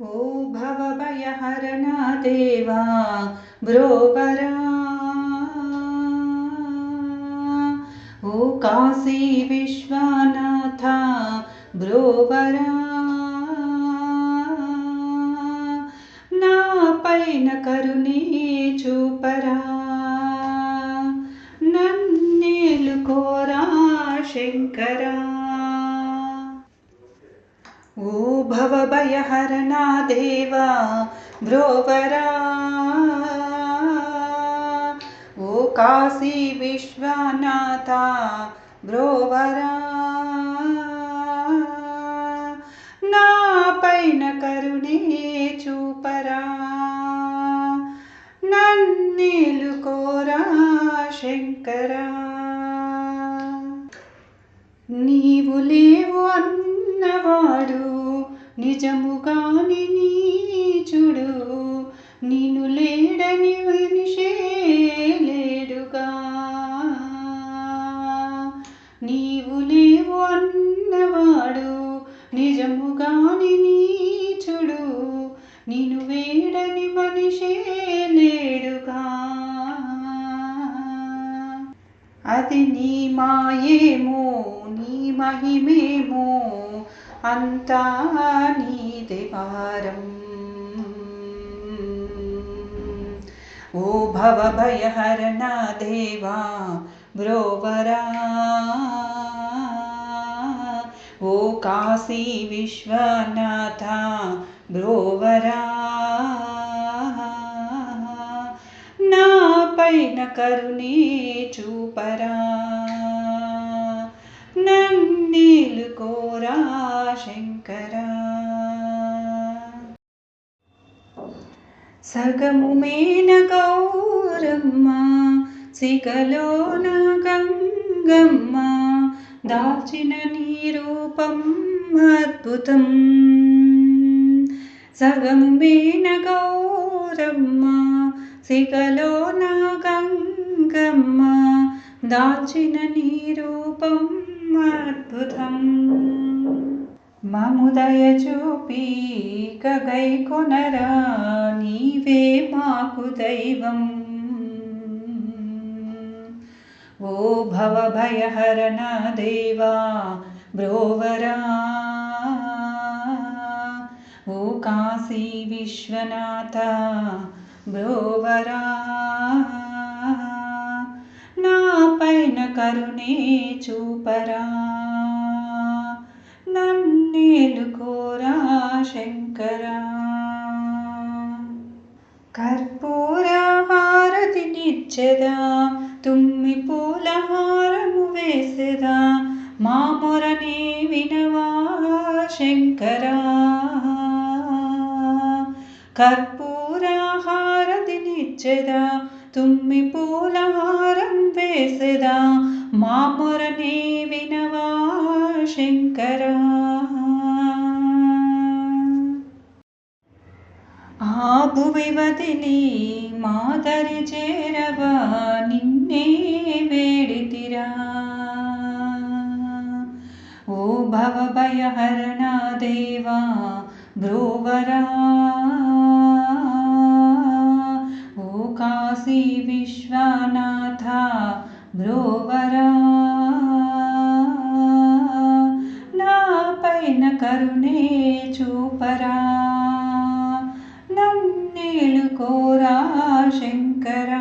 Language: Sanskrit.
ओ भवभयहरणदेवा ब्रोबरा ओ काशी विश्वनाथा ब्रोबरा नापै न करुणीचोपरा नीलुखोरा शङ्करा భవభయహరణా దేవా భ్రోవరా ఓ కాశీ విశ్వనాథ భ్రోవరా నా పైన కరుణే చూపరా నన్నీలు కోరా శంకరా నీవు లేవు అన్నవాడు నిజముగాని నీచుడు నిన్ను లేడని మనిషే లేడుగా. నీవు లేవు అన్నవాడు నిజముగాని నీచుడు నిన్ను వేడని మనిషే లేడుగా. అది నీ మాయేమో మహిమేమో అంతా నీదే భారం ఓ భవ భయహరణ దేవా బ్రోవరా ఓ కాశీ విశ్వనాథ బ్రోవరా నా పైన కరుణే ोराशङ्करा सगमु मेन गौरम्मा सिकलो न गङ्गम्मा दाचिननीरूपम् अद्भुतम्। सगमुमेन गौरम्मा सिकलो न गङ्गम्मा दाचिननीरूपम् గౌరమ్మ సిగలోన గంగమ్మ దాచిన నీ రూపం అద్భుతం మముదయ చూపి కగై కొనరా నీవే మాకు దైవం ఓ భవ భయహరణ దేవా బ్రోవరా ఓ కాశీ విశ్వనాథ బ్రోవరా నా పైన కరుణే చూపరా. నన్నేలు కోరా శంకరా. కర్పూర హారతి నిచ్చెదా తుమ్మి పూల హారము వేసెదా మా మొరనే వినవా శంకరా. కర్పూర హారతి నిచ్చెదా ु विपोलारं सदा मामुरने विनवा शङ्कर आपुविवदिनी मातरि चेरवा निडितिरा ओ भवभयहरणदेवा ब्रूवरा। దేవా బ్రోవరా కాశీ విశ్వనాథ బ్రోవరా నా పైన కరుణే చూపరా నన్నేలు కోరా శంకరా